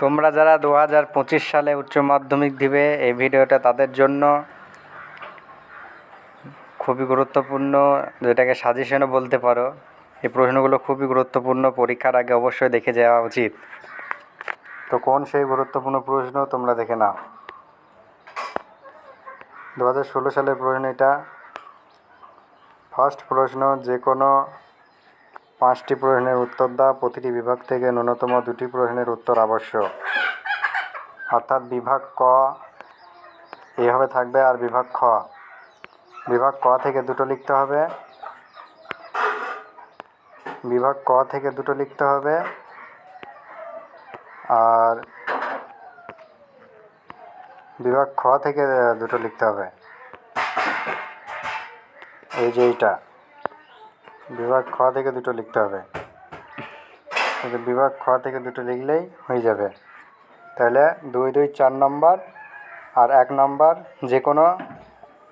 তোমরা যারা দু হাজার পঁচিশ সালে উচ্চ মাধ্যমিক দিবে এই ভিডিওটা তাদের জন্য খুবই গুরুত্বপূর্ণ, যেটাকে সাজেশনও বলতে পারো। এই প্রশ্নগুলো খুবই গুরুত্বপূর্ণ, পরীক্ষার আগে অবশ্যই দেখে যাওয়া উচিত। তো কোন সেই গুরুত্বপূর্ণ প্রশ্ন তোমরা দেখে নাও। দু হাজার ষোলো সালের প্রশ্ন এটা। ফার্স্ট প্রশ্ন, যে কোনো পাঁচটি প্রশ্নের উত্তর দাও। প্রতিটি বিভাগ থেকে ন্যূনতম দুটি প্রশ্নের উত্তর আবশ্যক। অর্থাৎ বিভাগ ক এইভাবে থাকবে আর বিভাগ খ। বিভাগ ক থেকে দুটো লিখতে হবে। বিভাগ ক থেকে দুটো লিখতে হবে। আর বিভাগ খ থেকে দুটো লিখতে হবে। এই যে এইটা। বিভাগ খ থেকে দুটো লিখতে হবে। বিভাগ খ থেকে দুটো লিখলেই হয়ে যাবে। তাহলে দুই দুই, চার নম্বর আর এক নম্বর যে কোনো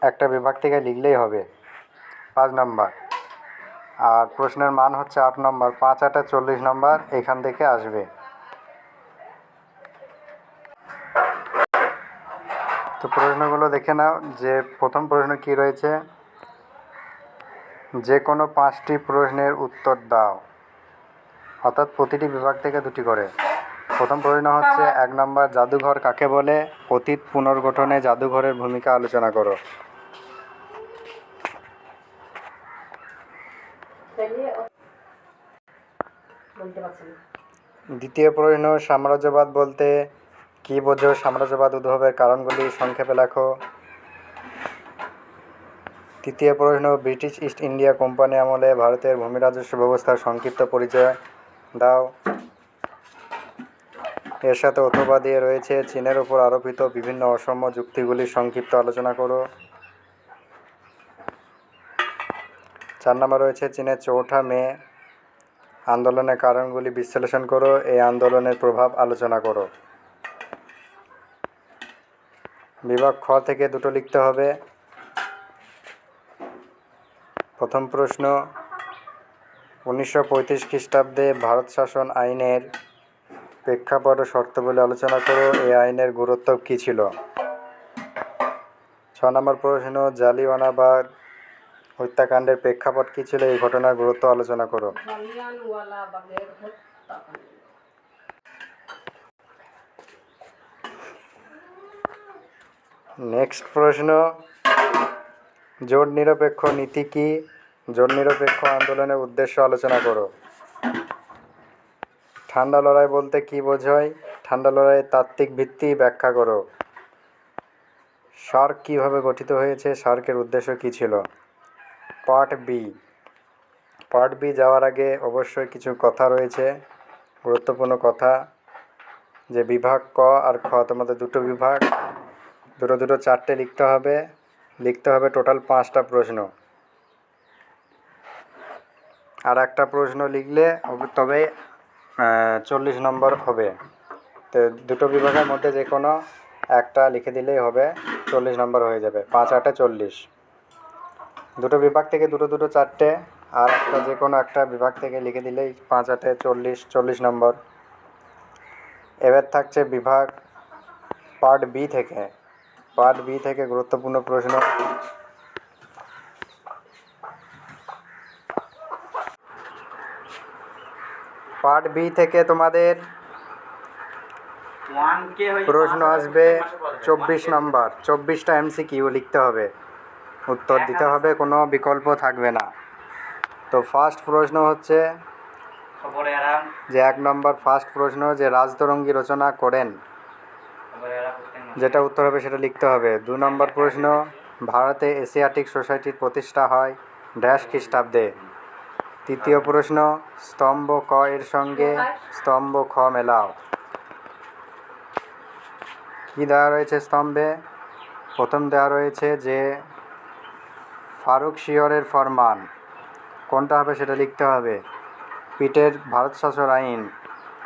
একটা বিভাগ থেকে লিখলেই হবে। পাঁচ নম্বর। আর প্রশ্নের মান হচ্ছে আট নম্বর। পাঁচ, আটে চল্লিশ নম্বর এখান থেকে আসবে। তো প্রশ্নগুলো দেখে নাও যে প্রথম প্রশ্ন কি রয়েছে? যে কোনো পাঁচটি প্রশ্নের উত্তর দাও। অর্থাৎ প্রতিটি বিভাগ থেকে দুটি করে। প্রথম প্রশ্ন হচ্ছে, এক নম্বর জাদুঘর কাকে বলে? অতীত পুনর্গঠনে জাদুঘরের ভূমিকা আলোচনা করো। দ্বিতীয় প্রশ্ন, সাম্রাজ্যবাদ বলতে কি বোঝো? সাম্রাজ্যবাদ উদ্ভবের কারণগুলি সংক্ষেপে লেখো। তৃতীয় প্রশ্ন, ব্রিটিশ ইস্ট ইন্ডিয়া কোম্পানি আমলে ভারতের ভূমি রাজস্ব ব্যবস্থার সংক্ষিপ্ত পরিচয় দাও। এর সাথে অথবা দিয়ে রয়েছে, চীনের উপর আরোপিত বিভিন্ন অসম্য যুক্তিগুলির সংক্ষিপ্ত আলোচনা করো। চার নম্বর রয়েছে, চীনের চৌঠা মে আন্দোলনের কারণগুলি বিশ্লেষণ করো, এই আন্দোলনের প্রভাব আলোচনা করো। বিভাগ খ থেকে দুটো লিখতে হবে। প্রথম প্রশ্ন উনিশশো পঁয়ত্রিশ খ্রিস্টাব্দে ভারত শাসন আইনের প্রেক্ষাপট ও শর্তাবলী আলোচনা করো এই আইনের গুরুত্ব কী ছিল? ছ নম্বর প্রশ্ন জালিওয়ানাবাগ হত্যাকাণ্ডের প্রেক্ষাপট কী ছিল? এই ঘটনার গুরুত্ব আলোচনা করো। নেক্সট প্রশ্ন জোট নিরপেক্ষ নীতি কি? জোট নিরপেক্ষ আন্দোলনের উদ্দেশ্য আলোচনা করো। ঠান্ডা লড়াই বলতে কি বোঝায়? ঠান্ডা লড়াইয়ের তাত্ত্বিক ভিত্তি ব্যাখ্যা করো। সার্ক কীভাবে গঠিত হয়েছে? সার্কের উদ্দেশ্য কী ছিল? Part B. পার্ট বি যাওয়ার আগে অবশ্যই কিছু কথা রয়েছে। গুরুত্বপূর্ণ কথা, যে বিভাগ ক আর খ তোমাদের দুটো বিভাগ। দুটো দুটো চারটে লিখতে হবে। লিখতে হবে টোটাল পাঁচটা প্রশ্ন। আর একটা প্রশ্ন লিখলে তবে চল্লিশ নম্বর হবে। তো দুটো বিভাগের মধ্যে যে কোনো একটা লিখে দিলেই হবে, চল্লিশ নম্বর হয়ে যাবে, পাঁচ আটে চল্লিশ। দুটো বিভাগ থেকে দুটো দুটো চারটে, আর একটা যে কোনো একটা বিভাগ থেকে লিখে দিলেই পাঁচ আটে চল্লিশ চল্লিশ নম্বর। এবার থাকছে বিভাগ পার্ট বি থেকে। পার্ট বি থেকে গুরুত্বপূর্ণ প্রশ্ন। পার্ট বি থেকে তোমাদের প্রশ্ন আসবে চব্বিশ নম্বর। চব্বিশটা এমসিকিউ লিখতে হবে। উত্তর দিতে হবে কোনো বিকল্প থাকবে না। তো ফার্স্ট প্রশ্ন হচ্ছে যে এক নম্বর ফার্স্ট প্রশ্ন যে রাজতরঙ্গী রচনা করেন যেটা উত্তর হবে সেটা লিখতে হবে। দু নম্বর প্রশ্ন, ভারতে এশিয়াটিক সোসাইটির প্রতিষ্ঠা হয় ড্যাশ খ্রিস্টাব্দে। তৃতীয় প্রশ্ন, স্তম্ভ ক এর সঙ্গে স্তম্ভ খ মেলাও। কি দেওয়া রয়েছে স্তম্ভে? প্রথম দেওয়া রয়েছে যে ফারুক শিয়রের ফরমান। কোনটা হবে সেটা লিখতে হবে। পিটের ভারত শাসন আইন,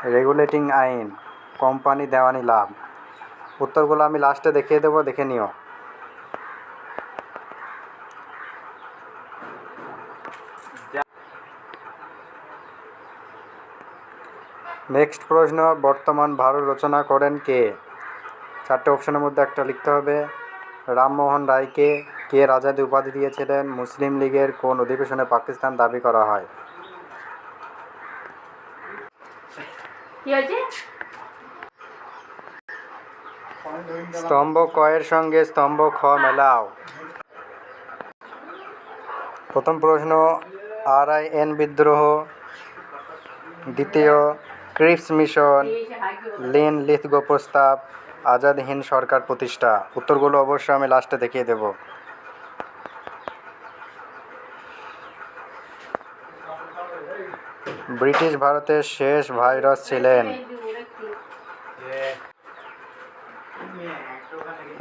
রেগুলেটিং আইন, কোম্পানি দেওয়ানি লাভ। উত্তরগুলো আমি লাস্টে দেখিয়ে দেবো, দেখে নিও। নেক্সট প্রশ্ন, বর্তমান ভারত রচনা করেন কে? চারটে অপশনের মধ্যে একটা লিখতে হবে। রামমোহন রায়কে কে রাজাদি উপাধি দিয়েছিলেন? মুসলিম লীগের কোন অধিবেশনে পাকিস্তান দাবি করা হয়? কি স্তম্ভ কয়ের সঙ্গে স্তম্ভ খ মেলাও। প্রথম প্রশ্ন আর আই এন বিদ্রোহ। দ্বিতীয়, ক্রিপস মিশন। লিন লিথগো প্রস্তাব। আজাদ হিন্দ সরকার প্রতিষ্ঠা। উত্তরগুলো অবশ্যই আমি লাস্টে দেখিয়ে দেব। ব্রিটিশ ভারতের শেষ ভাইরাস ছিলেন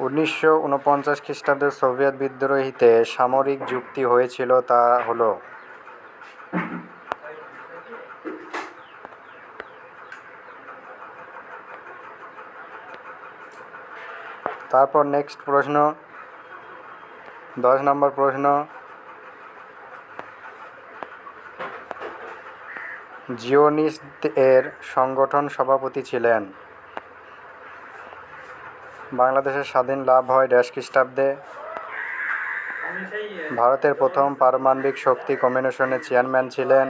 উনিশশো উনপঞ্চাশ খ্রিস্টাব্দে সোভিয়েত বিদ্রোহীতে সামরিক যুক্তি হয়েছিল তা হলো তারপর নেক্সট প্রশ্ন, দশ নম্বর প্রশ্ন, জিওনিস্ট এর সংগঠন সভাপতি ছিলেন। বাংলাদেশের স্বাধীন লাভ হয় ড্যাশ খ্রিস্টাব্দে। ভারতের প্রথম পারমাণবিক শক্তি কমিশনের চেয়ারম্যান ছিলেন।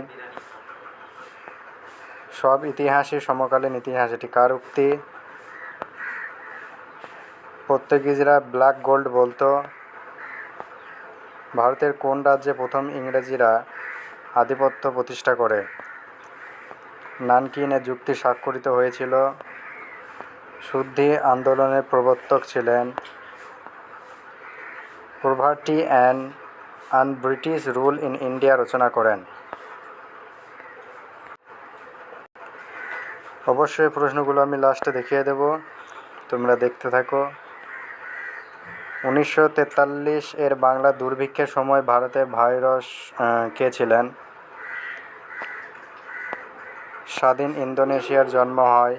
সব ইতিহাসই সমকালীন ইতিহাস, এটি কার উক্তি? পর্তুগিজরা ব্ল্যাক গোল্ড বলতো, ভারতের কোন রাজ্যে প্রথম ইংরেজিরা আধিপত্য প্রতিষ্ঠা করে? নানকিনে যুক্তি স্বাক্ষরিত হয়েছিল শুদ্ধি আন্দোলনের প্রবর্তক ছিলেন poverty and un British rule in India রচনা করেন। অবশ্যই প্রশ্নগুলো আমি লাস্টে দেখিয়ে দেব। তোমরা দেখতে থাকো। উনিশশো তেতাল্লিশ এর বাংলা দুর্ভিক্ষের সময় ভারতে ভাইরাস কে ছিলেন? স্বাধীন ইন্দোনেশিয়ার জন্ম হয়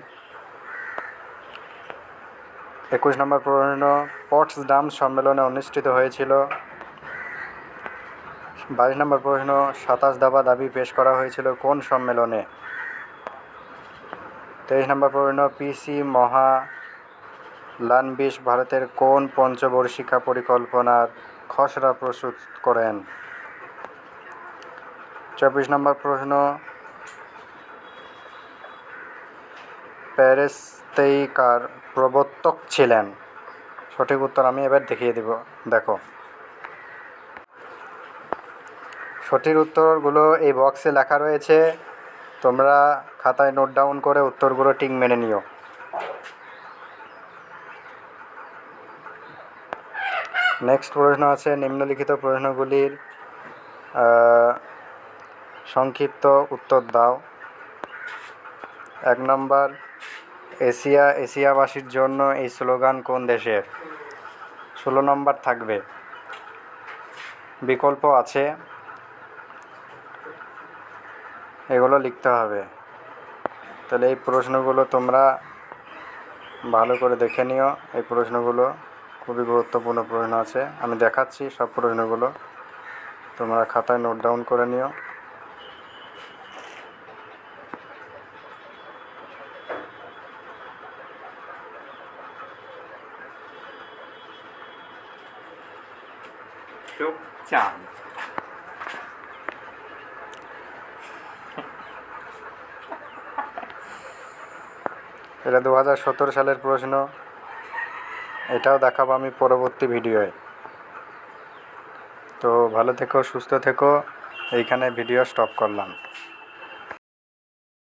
একুশ নম্বর প্রশ্ন পটসডাম সম্মেলনে অনুষ্ঠিত হয়েছিল। বাইশ নম্বর প্রশ্ন সাতাশ দাবা দাবি পেশ করা হয়েছিল কোন সম্মেলনে? তেইশ নম্বর প্রশ্ন পিসি মহা লানবিশ ভারতের কোন পঞ্চবর্ষিকা পরিকল্পনার খসড়া প্রস্তুত করেন? চব্বিশ নম্বর প্রশ্ন প্যারেস্তেইকার প্রবর্তক ছিলেন। সঠিক উত্তর আমি এবার দেখিয়ে দিব। দেখো। সঠিক উত্তরগুলো এই বক্সে লেখা রয়েছে। তোমরা খাতায় নোট ডাউন করে উত্তরগুলো ঠিক মেনে নিও। নেক্সট প্রশ্ন আছে, নিম্নলিখিত প্রশ্নগুলির সংক্ষিপ্ত উত্তর দাও। এক নম্বর এশিয়া, এশিয়াবাসীর জন্য এই স্লোগান কোন দেশের? ষোলো নম্বর থাকবে। বিকল্প আছে। এগুলো লিখতে হবে। তাহলে এই প্রশ্নগুলো তোমরা ভালো করে দেখে নিও। এই প্রশ্নগুলো খুবই গুরুত্বপূর্ণ প্রশ্ন আছে। আমি দেখাচ্ছি সব প্রশ্নগুলো। তোমরা খাতায় নোট ডাউন করে নিও। চুপচাপ এটা দু হাজার সতেরো সালের প্রশ্ন। এটাও দেখাবো আমি পরবর্তী ভিডিওয়ে। তো ভালো থেকো, সুস্থ থেকো। এইখানে ভিডিও স্টপ করলাম।